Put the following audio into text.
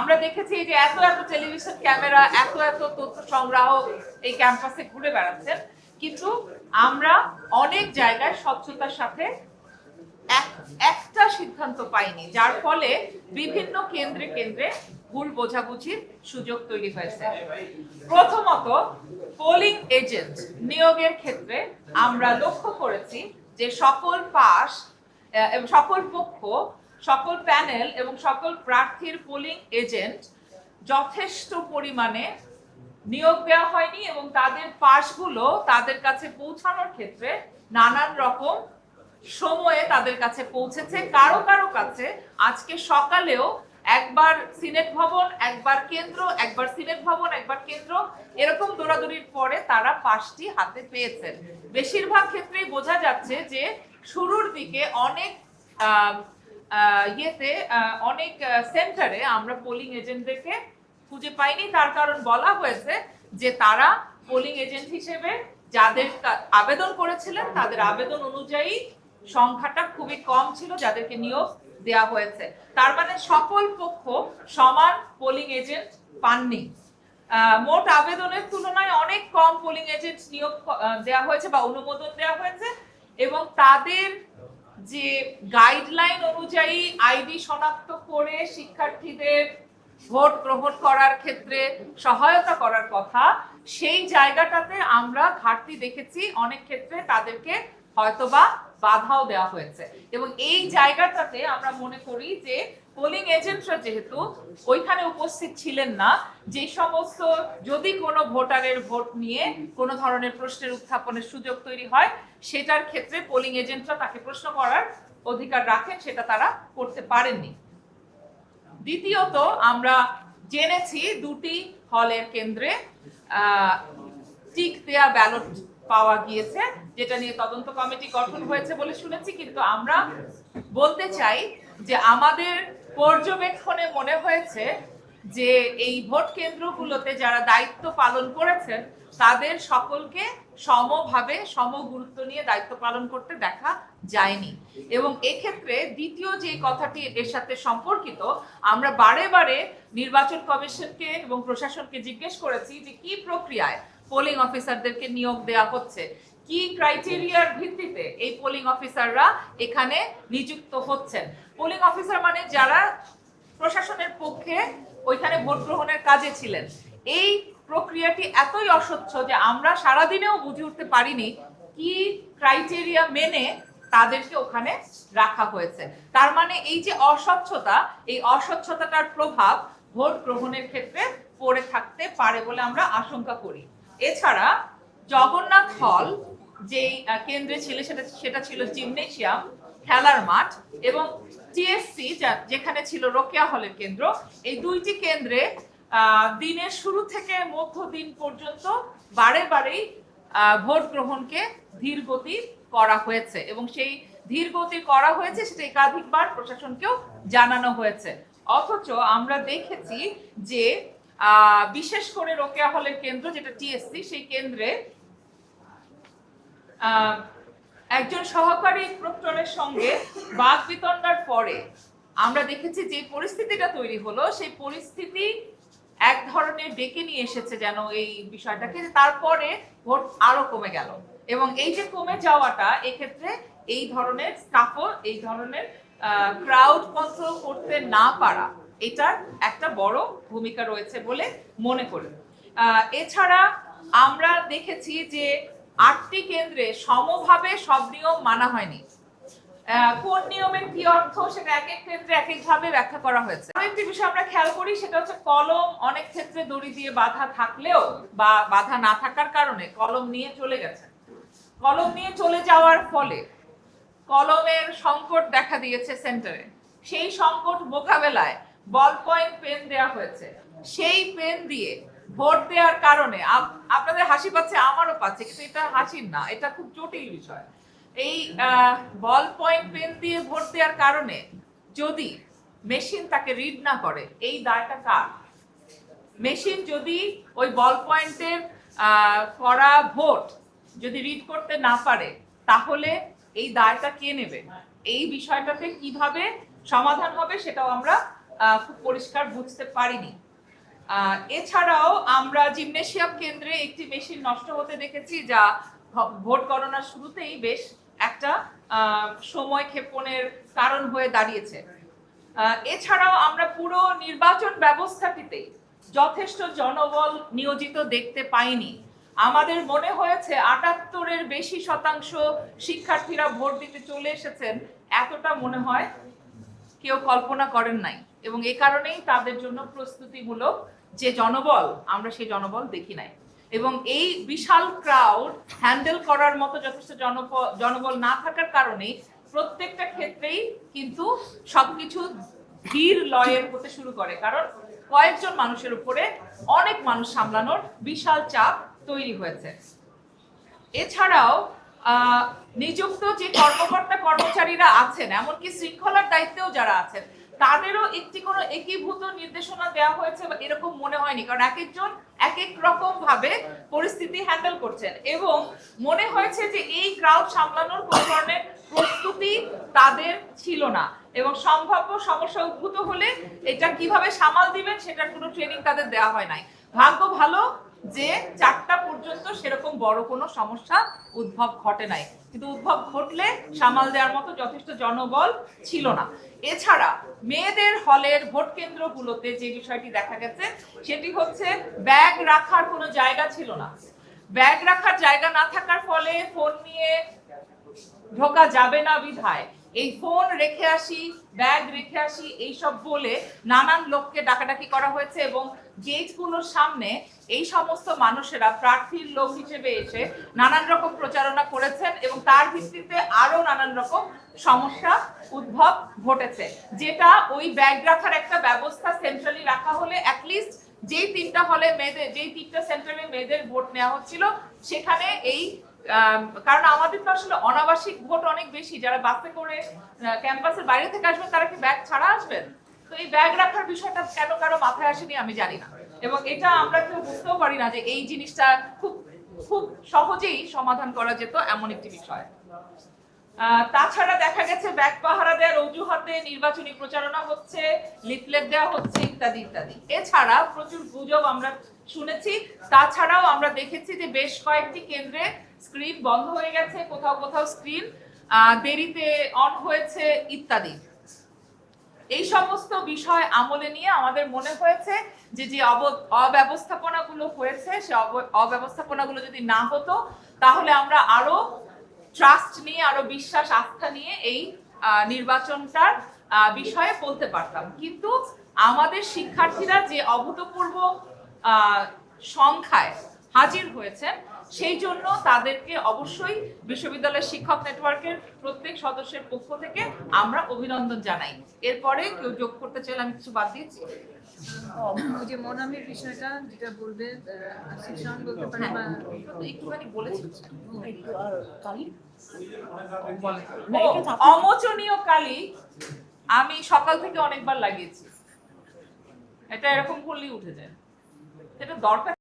আমরা দেখেছি যে এত এত টেলিভিশন ক্যামেরা, এত এত তথ্য সংগ্রাহক এই ক্যাম্পাসে ঘুরে বেড়াচ্ছেন। কিন্তু আমরা অনেক জায়গায় স্বচ্ছতার সাথে এক- একটা সিদ্ধান্ত পাইনি, যার ফলে বিভিন্ন কেন্দ্রে কেন্দ্রে ভুল বোঝাবুঝির সুযোগ তৈরি হয়েছে। প্রথমত পোলিং এজেন্ট নিয়োগের ক্ষেত্রে আমরা লক্ষ্য করেছি যে সকল পাশ সকল পক্ষ সকল প্যানেল এবং সকল প্রার্থীর পোলিং এজেন্ট যথেষ্ট পরিমাণে নিয়োগ দেওয়া হয়নি এবং তাদের পাশগুলো তাদের কাছে পৌঁছানোর ক্ষেত্রে নানান রকম সময়ে তাদের কাছে পৌঁছেছে। কারও কারও কাছে আজকে সকালেও একবার সিনেট ভবন, একবার কেন্দ্র, একবার সিনেট ভবন, একবার কেন্দ্র, এরকম দৌড়াদৌড়ির পরে তারা পাশটি হাতে পেয়েছেন। বেশিরভাগ ক্ষেত্রেই বোঝা যাচ্ছে যে শুরুর দিকে অনেক ইয়েতে অনেক সেন্টারে আমরা পোলিং এজেন্টদেরকে খুঁজে পাইনি। তার কারণ বলা হয়েছে যে তারা পোলিং এজেন্ট হিসেবে যাদের আবেদন করেছিলেন, তাদের আবেদন অনুযায়ী সংখ্যাটা খুবই কম ছিল, যাদেরকে নিয়োগ দেওয়া হয়েছে। তার মানে সকল পক্ষ সমান পোলিং এজেন্ট পাননি। মোট আবেদনের তুলনায় অনেক কম পোলিং এজেন্ট নিয়োগ দেওয়া হয়েছে বা অনুমোদন দেওয়া হয়েছে এবং তাদের যে গাইডলাইন অনুযায়ী আইডি শনাক্ত করে শিক্ষার্থীদের ভোট গ্রহণ করার ক্ষেত্রে সহায়তা করার কথা, সেই জায়গাটাতে আমরা ঘাটতি দেখেছি। অনেক ক্ষেত্রে তাদেরকে হয়তোবা বাধাও দেওয়া হয়েছে। এবং এই জায়গাটাতে আমরা মনে করি যে পোলিং এজেন্টরা যেহেতু ওইখানে উপস্থিত ছিলেন না, যে সমস্ত যদি কোনো ভোটারের ভোট নিয়ে কোনো ধরনের প্রশ্নের উত্থাপনের সুযোগ তৈরি হয়, সেটার ক্ষেত্রে পোলিং এজেন্টরা তাকে প্রশ্ন করার অধিকার রাখেন, সেটা তারা করতে পারেননি। দ্বিতীয়ত, আমরা জেনেছি দুটি হলের কেন্দ্রে টিক দেয়া ব্যালট পাওয়া গিয়েছে, যেটা নিয়ে তদন্ত কমিটি গঠন হয়েছে বলে শুনেছি, কিন্তু আমরা বলতে চাই যে আমাদের পর্যবেক্ষণে মনে হয়েছে যে এই ভোট কেন্দ্রগুলোতে যারা দায়িত্ব পালন করেছেন, তাদের সকলকে সমভাবে সম গুরুত্ব নিয়ে দায়িত্ব পালন করতে দেখা যায়নি। এবং এক্ষেত্রে দ্বিতীয় যে কথাটি এর সাথে সম্পর্কিত, আমরা বারে বারে নির্বাচন কমিশনকে এবং প্রশাসনকে জিজ্ঞেস করেছি যে কি প্রক্রিয়ায় পোলিং অফিসারদেরকে নিয়োগ দেওয়া হচ্ছে। কি ক্রাইটেরিয়ার ভিত্তিতে এই পোলিং অফিসাররা এখানে নিযুক্ত হচ্ছেন? পোলিং অফিসার মানে যারা প্রশাসনের পক্ষে ওইখানে ভোট গ্রহণের কাজে ছিলেন। এই প্রক্রিয়াটি এতই অস্বচ্ছ যে আমরা সারাদিনেও বুঝে উঠতে পারিনি কি ক্রাইটেরিয়া মেনে তাদেরকে ওখানে রাখা হয়েছে। তার মানে এই যে অস্বচ্ছতা, এই অস্বচ্ছতাটার প্রভাব ভোট গ্রহণের ক্ষেত্রে পড়ে থাকতে পারে বলে আমরা আশঙ্কা করি। এছাড়া জগন্নাথ হল, যেই কেন্দ্রে ছিল, সেটা সেটা ছিল জিমনেশিয়াম, খেলার মাঠ এবং টিএসসি যেখানে ছিল রোকেয়া হলের কেন্দ্র। এই দুইটি কেন্দ্রে দিনের শুরু থেকে মধ্য দিন পর্যন্ত বারে বারেই ভোট গ্রহণকে ধীর গতি করা হয়েছে এবং সেই ধীর গতি করা হয়েছে সেটা একাধিকবার প্রশাসনকেও জানানো হয়েছে। অথচ আমরা দেখেছি যে বিশেষ করে রোকেয়া হলের কেন্দ্র, যেটা টিএসসি, সেই কেন্দ্রে একজন সহকারী প্রক্টরের সঙ্গে বাদ বিতণ্ডার পরে আমরা দেখেছি যে পরিস্থিতিটা তৈরি হলো, সেই পরিস্থিতি এক ধরনের ডেকে নিয়ে এসেছে যেন এই বিষয়টাকে তারপরে ভোট আরও কমে গেল। এবং এই যে কমে যাওয়াটা, এক্ষেত্রে এই ধরনের স্টাফও এই ধরনের ক্রাউড কন্ট্রোল করতে না পারা এটার একটা বড় ভূমিকা রয়েছে বলে মনে করি। এছাড়া আমরা দেখেছি যে আটটি কেন্দ্রে সমভাবে সব নিয়ম মানা হয়নি। কোন নিয়মের কি অর্থ সেটা এক এক ক্ষেত্রে এক একভাবে ব্যাখ্যা করা হয়েছে। আরও একটি বিষয় আমরা খেয়াল করি, সেটা হচ্ছে কলম অনেক ক্ষেত্রে দড়ি দিয়ে বাধা থাকলেও বা বাধা না থাকার কারণে কলম নিয়ে চলে গেছে। কলম নিয়ে চলে যাওয়ার ফলে কলমের সংকট দেখা দিয়েছে সেন্টারে। সেই সংকট মোকাবেলায় বল পয়েন্ট পেন দেওয়া হয়েছে। সেই পেন দিয়ে ভোট দেওয়ার কারণে আপনাদের হাসি পাচ্ছে, আমারও পাচ্ছে, কিন্তু এটা হাসির না, এটা খুব জটিল বিষয়। এই বল পয়েন্ট পেন দিয়ে ভোট দেওয়ার কারণে যদি মেশিন তাকে রিড না করে, এই দায়টা কার? মেশিন যদি ওই বল পয়েন্টের করা ভোট যদি রিড করতে না পারে, তাহলে এই দায়টা কে নেবে? এই বিষয়টাতে কীভাবে সমাধান হবে সেটাও আমরা খুব পরিষ্কার বুঝতে পারিনি। এছাড়াও আমরা জিমনেশিয়াম কেন্দ্রে একটি মেশিন নষ্ট হতে দেখেছি যা ভোট গণনার শুরুতেই বেশ একটা সময় ক্ষেপণের কারণ হয়ে দাঁড়িয়েছে। এছাড়াও আমরা পুরো নির্বাচন ব্যবস্থাটিতে যথেষ্ট জনবল নিয়োজিত দেখতে পাইনি। আমাদের মনে হয়েছে আটাত্তরের বেশি শতাংশ শিক্ষার্থীরা ভোট দিতে চলে এসেছেন, এতটা মনে হয় কেউ কল্পনা করেন নাই। এবং এ কারণেই তাদের জন্য প্রস্তুতিমূলক যে জনবল, আমরা সেই জনবল দেখি নাই। এবং এই বিশাল ক্রাউড হ্যান্ডেল করার মতো যথেষ্ট জনবল না থাকার কারণেই প্রত্যেকটা ক্ষেত্রেই কিন্তু সবকিছু ধীর লয়ের হতে শুরু করে। কারণ কয়েকজন মানুষের উপরে অনেক মানুষ সামলানোর বিশাল চাপ তৈরি হয়েছে। এছাড়াও নিযুক্ত যে কর্মকর্তা কর্মচারীরা আছেন, এমনকি শৃঙ্খলার দায়িত্বেও যারা আছেন তাদেরও একটি কোনো একীভূত নির্দেশনা দেওয়া হয়েছে বা এরকম মনে হয়নি। কারণ এক একজন এক এক রকম ভাবে পরিস্থিতি হ্যান্ডেল করছেন এবং মনে হয়েছে যে এই ক্রাউড সামলানোর কোনো ধরনের প্রস্তুতি তাদের ছিল না। এবং সম্ভাব্য সমস্যা উদ্ভূত হলে এটা কীভাবে সামাল দিবেন সেটার কোনো ট্রেনিং তাদের দেওয়া হয় নাই। ভাগ্য ভালো যে চারটা পর্যন্ত সেরকম বড় কোনো সমস্যা উদ্ভব ঘটে নাই। কিন্তু উদ্ভব ঘটলে সামাল দেওয়ার মতো যথেষ্ট জনবল ছিল না। এছাড়া মেয়েদের হলের ভোট কেন্দ্রগুলোতে যে বিষয়টি দেখা গেছে, সেটি হচ্ছে ব্যাগ রাখার কোনো জায়গা ছিল না। ব্যাগ রাখার জায়গা না থাকার ফলে ফোন নিয়ে ঢোকা যাবে না বিধায়। এই ফোন রেখে আসি, ব্যাগ রেখে আসি, এইসব বলে নানান লোককে ডাকাডাকি করা হয়েছে এবং গেটগুলোর সামনে এই সমস্ত মানুষেরা প্রার্থীর লোক হিসেবে এসে নানান রকম প্রচারণা করেছেন এবং তার ভিত্তিতে আরও নানান রকম সমস্যা, উদ্ভব ঘটেছে। যেটা ওই ব্যাগ রাখার একটা ব্যবস্থা সেন্ট্রালি রাখা হলে অ্যাটলিস্ট যেই তিনটা হলে মেয়েদের, যেই তিনটা সেন্টারে মেয়েদের ভোট নেওয়া হচ্ছিল, সেখানে এই কারণ আমাদের তো আসলে অনাবাসিক ভোট অনেক বেশি। যারা বাসে করে ক্যাম্পাসের বাইরে থেকে আসবেন, তারা কি ব্যাগ ছাড়া আসবেন? তো এই ব্যাগ রাখার বিষয়টা কেন কারও মাথায় আসেনি আমি জানি না। এবং এটা আমরা কেউ বুঝতেও পারি না যে এই জিনিসটা খুব খুব সহজেই সমাধান করা যেত এমন একটি বিষয়। তাছাড়া দেখা গেছে ব্যাগ পাহারা দেওয়ার অজুহাতে নির্বাচনী প্রচারণা হচ্ছে লিফলেট দেওয়া হচ্ছে, ইত্যাদি ইত্যাদি। এছাড়া প্রচুর গুজব আমরা শুনেছি। তাছাড়াও আমরা দেখেছি যে বেশ কয়েকটি কেন্দ্রে স্ক্রিন বন্ধ হয়ে গেছে, কোথাও কোথাও স্ক্রিন দেরিতে অন হয়েছে ইত্যাদি। এই সমস্ত বিষয় আমলে নিয়ে আমাদের মনে হয়েছে যে যে অব- অব্যবস্থাপনাগুলো হয়েছে, সে অব্যবস্থাপনাগুলো যদি না হতো, তাহলে আমরা আরও ট্রাস্ট নিয়ে, আরও বিশ্বাস, আস্থা নিয়ে এই নির্বাচনটার বিষয়ে বলতে পারতাম। কিন্তু আমাদের শিক্ষার্থীরা যে অভূতপূর্ব সংখ্যায় হাজির হয়েছেন সেই জন্য তাদেরকে অবশ্যই বিশ্ববিদ্যালয়ের শিক্ষক নেটওয়ার্কের প্রত্যেক সদস্যের পক্ষ থেকে আমরা অভিনন্দন জানাই। এরপরে কেউ যোগ করতে চাইলে আমি কিছু বাদ দিয়েছি। ওই যে মনামের বিষয়টা যেটা বলবে আহ, বলতে পারে হ্যাঁ, বা একটুখানি বলেছি। অমোচনীয় কালি আমি সকাল থেকে অনেকবার লাগিয়েছি। এটা এরকম করলেই উঠে যায়। এটা দরকার